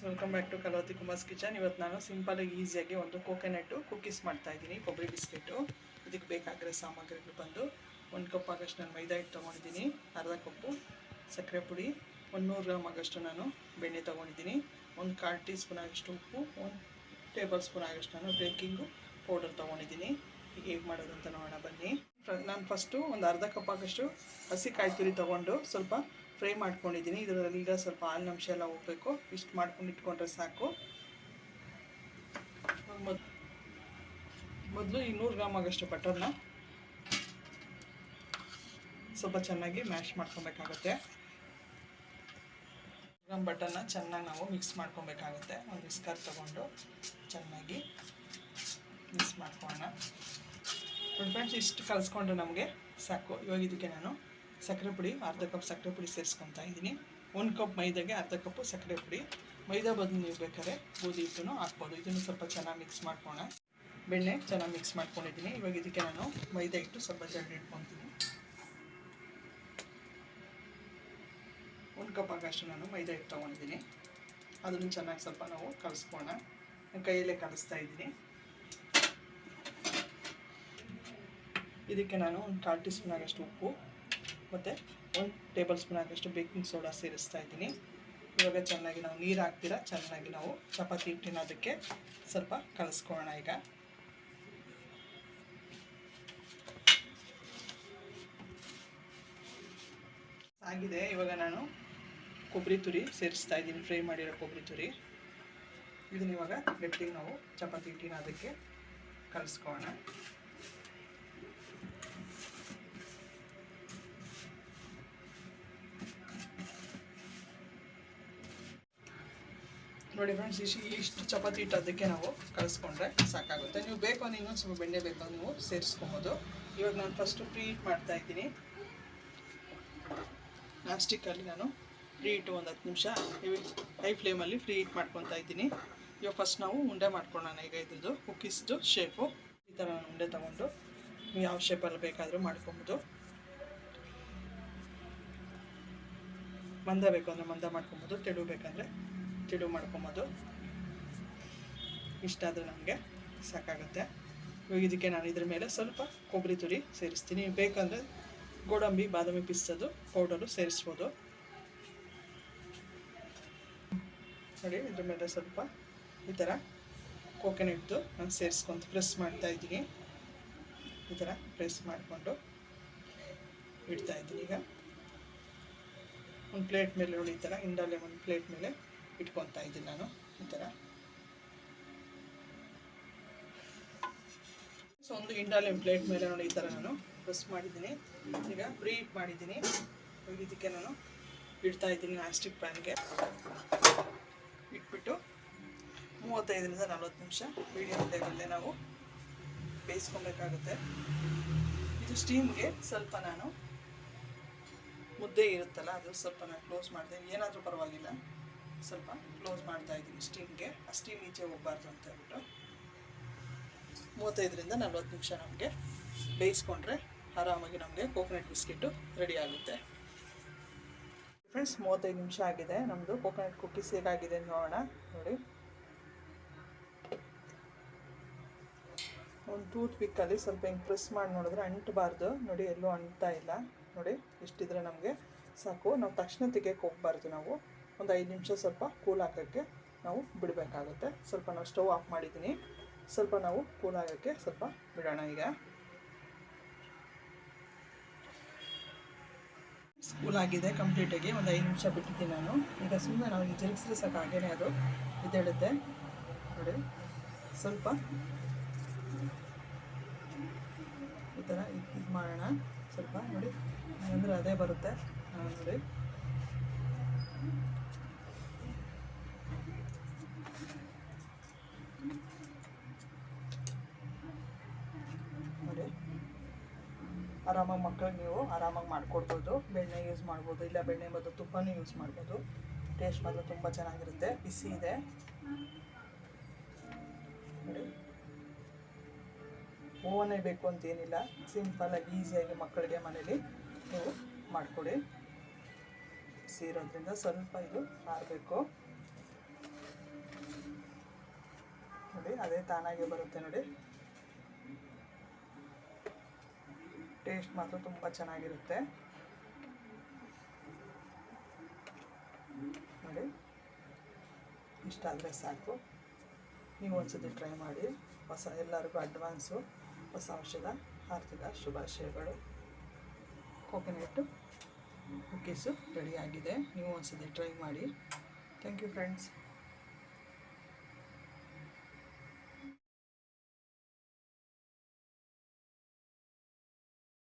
Welcome back to Kalavati Kumar's kitchen ಇವತ್ತು ನಾನು ಸಿಂಪಲಾಗಿ ಈಸಿಯಾಗಿ ಒಂದು ಕೋಕೋನಟ್ಟು ಕುಕೀಸ್ ಮಾಡ್ತಾ ಇದ್ದೀನಿ, ಕೊಬ್ಬರಿ ಬಿಸ್ಕೆಟು. ಇದಕ್ಕೆ ಬೇಕಾಗಿರೋ ಸಾಮಗ್ರಿಗಳು ಬಂದು ಒಂದು ಕಪ್ ಆಗಷ್ಟು ನಾನು ಮೈದಾ ಹಿಟ್ಟು ತೊಗೊಂಡಿದ್ದೀನಿ, ಅರ್ಧ ಕಪ್ಪು ಸಕ್ಕರೆ ಪುಡಿ, ಒಂದು ನೂರು ಗ್ರಾಮ್ ಆಗಷ್ಟು ನಾನು ಬೆಣ್ಣೆ ತೊಗೊಂಡಿದ್ದೀನಿ, ಒಂದು ಕಾಲು ಟೀ ಸ್ಪೂನ್ ಆಗಷ್ಟು ಉಪ್ಪು, ಒಂದು ಟೇಬಲ್ ಸ್ಪೂನ್ ಆಗಷ್ಟು ನಾನು ಬೇಕಿಂಗು ಪೌಡರ್ ತೊಗೊಂಡಿದ್ದೀನಿ. ಈಗ ಹೇಗೆ ಮಾಡೋದು ಅಂತ ನೋಡೋಣ ಬನ್ನಿ. ನಾನು ಫಸ್ಟು ಒಂದು ಅರ್ಧ ಕಪ್ ಆಗಷ್ಟು ಹಸಿ ಕಾಯಿ ತುರಿ ತೊಗೊಂಡು ಸ್ವಲ್ಪ ಫ್ರೈ ಮಾಡ್ಕೊಂಡಿದ್ದೀನಿ. ಇದರಲ್ಲಿ ಈಗ ಸ್ವಲ್ಪ ಹಾಲಿನ ಅಂಶ ಎಲ್ಲ ಹೋಗಬೇಕು. ಇಷ್ಟು ಮಾಡ್ಕೊಂಡು ಇಟ್ಕೊಂಡ್ರೆ ಸಾಕು. ಮೊದ್, ಮೊದಲು ಈ ನೂರು ಗ್ರಾಮ್ ಆಗೋಷ್ಟು ಬಟರ್ನ ಸ್ವಲ್ಪ ಚೆನ್ನಾಗಿ ಮ್ಯಾಶ್ ಮಾಡ್ಕೊಬೇಕಾಗುತ್ತೆ. ಗ್ರಾಮ್ ಬಟರ್ನ ಚೆನ್ನಾಗಿ ನಾವು ಮಿಕ್ಸ್ ಮಾಡ್ಕೊಬೇಕಾಗುತ್ತೆ. ಒಂದು ಮಿಸ್ಕರ್ ತೊಗೊಂಡು ಚೆನ್ನಾಗಿ ಮಿಕ್ಸ್ ಮಾಡ್ಕೊಳ್ಳೋಣ. ಫ್ರೆಂಡ್ಸ್, ಇಷ್ಟು ಕಲಿಸ್ಕೊಂಡ್ರೆ ನಮಗೆ ಸಾಕು. ಇವಾಗ ಇದಕ್ಕೆ ನಾನು ಸಕ್ಕರೆ ಪುಡಿ, ಅರ್ಧ ಕಪ್ ಸಕ್ಕರೆ ಪುಡಿ ಸೇರಿಸ್ಕೊತಾ ಇದ್ದೀನಿ. ಒಂದು ಕಪ್ ಮೈದಾಗೆ ಅರ್ಧ ಕಪ್ಪು ಸಕ್ಕರೆ ಪುಡಿ. ಮೈದಾ ಬದಲು ನೀವು ಬೇಕಾದ್ರೆ ಗೋಧಿ ಹಿಟ್ಟನ್ನು ಹಾಕ್ಬೋದು. ಇದನ್ನು ಸ್ವಲ್ಪ ಚೆನ್ನಾಗಿ ಮಿಕ್ಸ್ ಮಾಡ್ಕೋಣ. ಬೆಣ್ಣೆ ಚೆನ್ನಾಗಿ ಮಿಕ್ಸ್ ಮಾಡ್ಕೊಂಡಿದ್ದೀನಿ. ಇವಾಗ ಇದಕ್ಕೆ ನಾನು ಮೈದಾ ಹಿಟ್ಟು ಸ್ವಲ್ಪ ಜಲ್ದಿ ಇಟ್ಕೊತೀನಿ. ಒಂದು ಕಪ್ ಆಗಷ್ಟು ನಾನು ಮೈದಾ ಹಿಟ್ಟು ತೊಗೊಂಡಿದ್ದೀನಿ. ಅದನ್ನು ಚೆನ್ನಾಗಿ ಸ್ವಲ್ಪ ನಾವು ಕಲಿಸ್ಕೋಣ. ಕೈಯಲ್ಲೇ ಕಲಿಸ್ತಾ ಇದ್ದೀನಿ. ಇದಕ್ಕೆ ನಾನು ಒಂದು ಕಾಲು ಟೀ ಸ್ಪೂನ್ ಆಗಷ್ಟು ಉಪ್ಪು. ಮತ್ತು ಒಂದು ಟೇಬಲ್ ಸ್ಪೂನ್ ಆಗೋಷ್ಟು ಬೇಕಿಂಗ್ ಸೋಡಾ ಸೇರಿಸ್ತಾ ಇದ್ದೀನಿ. ಇವಾಗ ಚೆನ್ನಾಗಿ ನಾವು ನೀರು ಹಾಕ್ತೀರಾ, ಚೆನ್ನಾಗಿ ನಾವು ಚಪಾತಿ ಹಿಟ್ಟಿನ ಅದಕ್ಕೆ ಸ್ವಲ್ಪ ಕಲಸ್ಕೊಳ್ಳೋಣ ಈಗ. ಆಗಿದೆ, ಇವಾಗ ನಾನು ಕೊಬ್ಬರಿ ತುರಿ ಸೇರಿಸ್ತಾ ಇದ್ದೀನಿ, ಫ್ರೈ ಮಾಡಿರೋ ಕೊಬ್ಬರಿ ತುರಿ. ಇದನ್ನ ಇವಾಗ ಗಟ್ಟಿಗೆ ನಾವು ಚಪಾತಿ ಹಿಟ್ಟಿನ ಅದಕ್ಕೆ ಕಲಿಸ್ಕೊಳ್ಳೋಣ. ನೋಡಿ ಫ್ರೆಂಡ್ಸ್ ಇಷ್ಟು ಇಷ್ಟು ಚಪಾತಿ ಹಿಟ್ಟು ಅದಕ್ಕೆ ನಾವು ಕಳಿಸ್ಕೊಂಡ್ರೆ ಸಾಕಾಗುತ್ತೆ. ನೀವು ಬೇಕು ಅಂದ್ರೆ ಇನ್ನೊಂದು ಸ್ವಲ್ಪ ಬೆಣ್ಣೆ ಬೇಕು ನೀವು ಸೇರಿಸ್ಕೊಬೋದು. ಇವಾಗ ನಾನು ಫಸ್ಟು ಪ್ರೀ ಹೀಟ್ ಮಾಡ್ತಾ ಇದ್ದೀನಿ. ನಾನ್ ಸ್ಟಿಕ್ಕಲ್ಲಿ ನಾನು ಫ್ರೀ ಇಟ್ಟು ಒಂದು ಹತ್ತು ನಿಮಿಷ ಹೈ ಫ್ಲೇಮಲ್ಲಿ ಫ್ರೀ ಹೀಟ್ ಮಾಡ್ಕೊತಾ ಇದ್ದೀನಿ. ಇವಾಗ ಫಸ್ಟ್ ನಾವು ಉಂಡೆ ಮಾಡ್ಕೊಳ್ಳೋಣ ಈಗ ಇದ್ರದ್ದು ಕುಕ್ಕೀಸ್ದು ಶೇಪು ಈ ಥರ ನಾನು ಉಂಡೆ ತೊಗೊಂಡು ನೀವು ಯಾವ ಶೇಪಲ್ಲಿ ಬೇಕಾದರೂ ಮಾಡ್ಕೊಬೋದು. ಮಂದ ಬೇಕು ಅಂದರೆ ಮಂದ ಮಾಡ್ಕೊಬೋದು, ತೆಳು ಬೇಕಂದರೆ ತೆಳು ಮಾಡ್ಕೊಬೋದು. ಇಷ್ಟ ಅದು ನಮಗೆ ಸಾಕಾಗುತ್ತೆ. ಇವಾಗ ಇದಕ್ಕೆ ನಾನು ಇದ್ರ ಮೇಲೆ ಸ್ವಲ್ಪ ಕೊಬ್ಬರಿ ತುರಿ ಸೇರಿಸ್ತೀನಿ. ಬೇಕಂದರೆ ಗೋಡಂಬಿ, ಬಾದಾಮಿ ಪಿಸ್ತದು ಪೌಡರು ಸೇರಿಸ್ಬೋದು. ನೋಡಿ, ಇದ್ರ ಮೇಲೆ ಸ್ವಲ್ಪ ಈ ಥರ ಕೋಕೋನಟ್ದು ನಾನು ಸೇರಿಸ್ಕೊಂತ ಪ್ರೆಸ್ ಮಾಡ್ತಾ ಇದ್ದೀನಿ. ಈ ಥರ ಪ್ರೆಸ್ ಮಾಡಿಕೊಂಡು ಇಡ್ತಾ ಇದ್ದೀನಿ ಈಗ. ಒಂದು ಪ್ಲೇಟ್ ಮೇಲೆ ನೋಡಿ ಈ ಥರ ಇಂಡಾಲೆ ಒಂದು ಪ್ಲೇಟ್ ಮೇಲೆ ಇಟ್ಕೊತಾ ಇದ್ದೀನಿ ನಾನು, ಈ ಥರ. ಸೊ ಒಂದು ಇಂಡಾಲಿಯಂ ಪ್ಲೇಟ್ ಮೇಲೆ ನೋಡಿ ಈ ಥರ ನಾನು ಪ್ರೆಸ್ ಮಾಡಿದ್ದೀನಿ. ಈಗ ಪ್ರೀ ಹೀಟ್ ಮಾಡಿದ್ದೀನಿ ಇದಕ್ಕೆ ನಾನು ಇಡ್ತಾ ಇದ್ದೀನಿ ನಾಸ್ಟಿಕ್ ಪ್ಯಾನ್ಗೆ ಇಟ್ಬಿಟ್ಟು ಮೂವತ್ತೈದರಿಂದ ನಲ್ವತ್ತು ನಿಮಿಷ ಮೀಡಿಯಮ್ ಫ್ಲೇಮಲ್ಲೇ ನಾವು ಬೇಯಿಸ್ಕೊಬೇಕಾಗುತ್ತೆ. ಇದು ಸ್ಟೀಮ್ಗೆ ಸ್ವಲ್ಪ ನಾನು ಮುದ್ದೆ ಇರುತ್ತಲ್ಲ ಅದು ಸ್ವಲ್ಪ ನಾನು ಕ್ಲೋಸ್ ಮಾಡಿದೆ ಏನಾದರೂ ಪರವಾಗಿಲ್ಲ. ಸ್ವಲ್ಪ ಕ್ಲೋಸ್ ಮಾಡ್ತಾ ಇದ್ದೀನಿ ಸ್ಟೀಮ್ಗೆ. ಆ ಸ್ಟೀಮ್ ಈಚೆ ಹೋಗ್ಬಾರ್ದು ಅಂತ ಹೇಳ್ಬಿಟ್ಟು. ಮೂವತ್ತೈದರಿಂದ ನಲ್ವತ್ತು ನಿಮಿಷ ನಮಗೆ ಬೇಯಿಸ್ಕೊಂಡ್ರೆ ಆರಾಮಾಗಿ ನಮಗೆ ಕೋಕೋನಟ್ ಬಿಸ್ಕೆಟ್ಟು ರೆಡಿ ಆಗುತ್ತೆ. ಫ್ರೆಂಡ್ಸ್ ಮೂವತ್ತೈದು ನಿಮಿಷ ಆಗಿದೆ. ನಮ್ಮದು ಕೋಕೋನಟ್ ಕುಕ್ಕೀಸ್ ಹೇಗಾಗಿದೆ ನೋಡೋಣ. ನೋಡಿ. ಒಂದು ಟೂತ್ ಪಿಕ್ಕಲ್ಲಿ ಸ್ವಲ್ಪ ಹಿಂಗೆ ಪ್ರೆಸ್ ಮಾಡಿ ನೋಡಿದ್ರೆ ಅಂಟಬಾರ್ದು. ನೋಡಿ ಎಲ್ಲೂ ಅಂಟ್ತಾ ಇಲ್ಲ. ನೋಡಿ ಇಷ್ಟಿದ್ರೆ ನಮಗೆ ಸಾಕು. ನಾವು ತಕ್ಷಣ ತೆಗಿಯೋಕೆ ಹೋಗ್ಬಾರ್ದು ನಾವು. ಒಂದು ಐದು ನಿಮಿಷ ಸ್ವಲ್ಪ ಕೂಲ್ ಹಾಕೋಕ್ಕೆ ನಾವು ಬಿಡಬೇಕಾಗುತ್ತೆ. ಸ್ವಲ್ಪ ನಾವು ಸ್ಟವ್ ಆಫ್ ಮಾಡಿದ್ದೀನಿ. ಸ್ವಲ್ಪ ನಾವು ಕೂಲ್ ಆಗೋಕ್ಕೆ ಸ್ವಲ್ಪ ಬಿಡೋಣ ಈಗ. ಕೂಲ್ ಆಗಿದೆ ಕಂಪ್ಲೀಟಾಗಿ ಒಂದು ಐದು ನಿಮಿಷ ಬಿಟ್ಟಿದ್ದೀನಿ ನಾನು. ಈಗ ಸುಮ್ಮನೆ ನಾವು ಜರುಗಿಸಿದ್ರೆ ಸಾಕು ಹಾಗೇನೆ ಅದು ಇದೇಳುತ್ತೆ ನೋಡಿ, ಸ್ವಲ್ಪ ಈ ಥರ ಇದು ಮಾಡೋಣ. ಸ್ವಲ್ಪ ನೋಡಿ, ಅಂದರೆ ಅದೇ ಬರುತ್ತೆ. ನೋಡಿ. ಆರಾಮಾಗಿ ಮಕ್ಕಳಿಗೆ ನೀವು ಆರಾಮಾಗಿ ಮಾಡ್ಕೊಡ್ಬೋದು. ಬೆಣ್ಣೆ ಯೂಸ್ ಮಾಡ್ಬೋದು. ಇಲ್ಲ ಬೆಣ್ಣೆ ಬದಲು ತುಪ್ಪನೂ ಯೂಸ್ ಮಾಡ್ಬೋದು. ಟೇಸ್ಟ್ ಮಾತ್ರ ತುಂಬ ಚೆನ್ನಾಗಿರುತ್ತೆ. ಬಿಸಿ ಇದೆ. ನೋಡಿ. ಓವನೇ ಬೇಕು ಅಂತೇನಿಲ್ಲ. ಸಿಂಪಲಾಗಿ ಈಸಿಯಾಗಿ ಮಕ್ಕಳಿಗೆ ಮನೇಲಿ ನೀವು ಮಾಡಿಕೊಡಿ. ಸೀರೋದ್ರಿಂದ ಸ್ವಲ್ಪ ಇದು ಆರಬೇಕು ನೋಡಿ, ಅದೇ ತಾನಾಗೆ ಬರುತ್ತೆ ನೋಡಿ. ಟೇಸ್ಟ್ ಮಾತ್ರ ತುಂಬ ಚೆನ್ನಾಗಿರುತ್ತೆ. ನೋಡಿ. ಇಷ್ಟ ಆದರೆ ಸಾಕು. ನೀವು ಒಂದ್ಸತಿ ಟ್ರೈ ಮಾಡಿ. ಹೊಸ ಎಲ್ಲರಿಗೂ ಅಡ್ವಾನ್ಸು ಹೊಸ ವರ್ಷದ ಆರ್ಥಿಕ ಶುಭಾಶಯಗಳು. ಕೋಕೋನಟ್ಟು ಕುಕ್ಕೀಸು ರೆಡಿಯಾಗಿದೆ ನೀವು ಒಂದ್ಸತಿ ಟ್ರೈ ಮಾಡಿ. Thank you friends